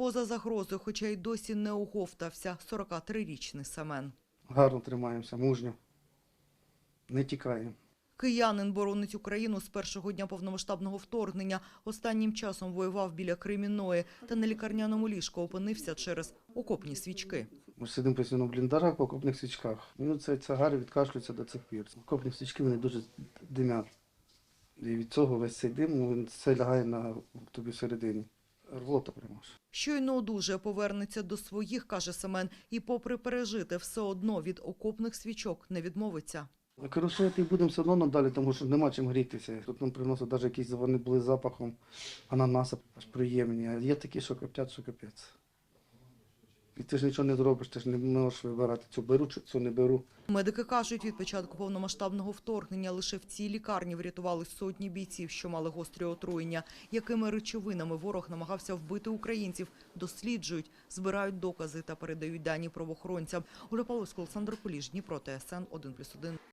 поза загрозою, хоча й досі не оговтався 43-річний Семен. Гарно тримаємося, мужньо. Не тікаємо. Киянин боронить Україну з першого дня повномасштабного вторгнення. Останнім часом воював біля Кремінної та на лікарняному ліжку опинився через окопні свічки. Ми сидимо постійно в бліндажах по окопних свічках. Ну, це цигари відкашлюються до цих пір. Окопні свічки вони дуже димять. І від цього весь цей дим ну, він все лягає на тобі всередині. Рвота примус. Щойно одужає, повернеться до своїх, каже Семен, і попри пережити, все одно від окопних свічок не відмовиться. Використовувати будемо все одно надалі, тому що нема чим грітися. Тут нам приносять навіть якісь вони були запахом ананаса, аж приємні. А є такі, що коптять, що капець. І ти ж нічого не зробиш, ти ж не можеш вибирати, цю беру, чи цю не беру. Медики кажуть, від початку повномасштабного вторгнення лише в цій лікарні врятували сотні бійців, що мали гострі отруєння. Якими речовинами ворог намагався вбити українців, досліджують, збирають докази та передають дані правоохоронцям. Оля Павловська, Олександр Куліш, Дніпро, ТСН 1+,1.